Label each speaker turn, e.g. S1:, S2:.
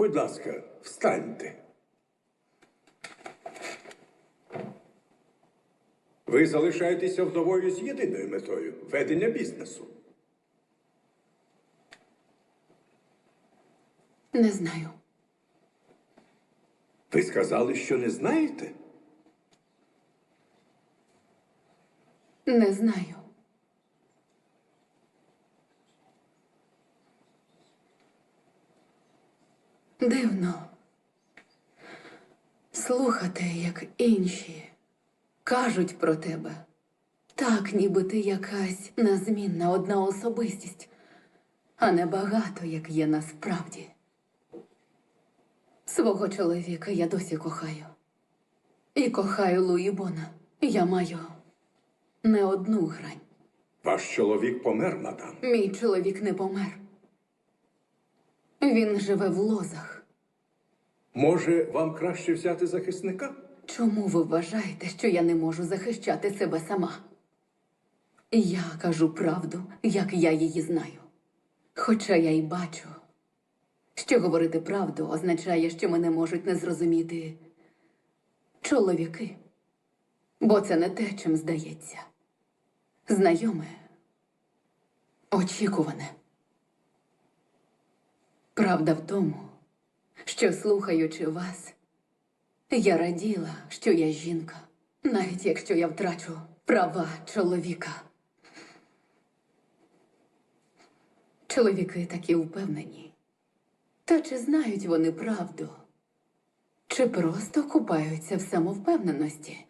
S1: Будь ласка, встаньте. Ви залишаєтеся вдовою з єдиною метою ведення бізнесу.
S2: Не знаю.
S1: Ви сказали, що не знаєте?
S2: Не знаю. Дивно слухати, як інші кажуть про тебе. Так, ніби ти якась незмінна одна особистість, а не багато, як є насправді. Свого чоловіка я досі кохаю. І кохаю Луї Бона. Я маю не одну грань.
S1: Ваш чоловік помер, мадам.
S2: Мій чоловік не помер. Він живе в лозах.
S1: Може, вам краще взяти захисника?
S2: Чому ви вважаєте, що я не можу захищати себе сама? Я кажу правду, як я її знаю. Хоча я й бачу, що говорити правду означає, що мене можуть не зрозуміти чоловіки. Бо це не те, чим здається. Знайоме, очікуване. Правда в тому, що слухаючи вас, я раділа, що я жінка, навіть якщо я втрачу права чоловіка. Чоловіки такі впевнені. Та чи знають вони правду? Чи просто купаються в самовпевненості?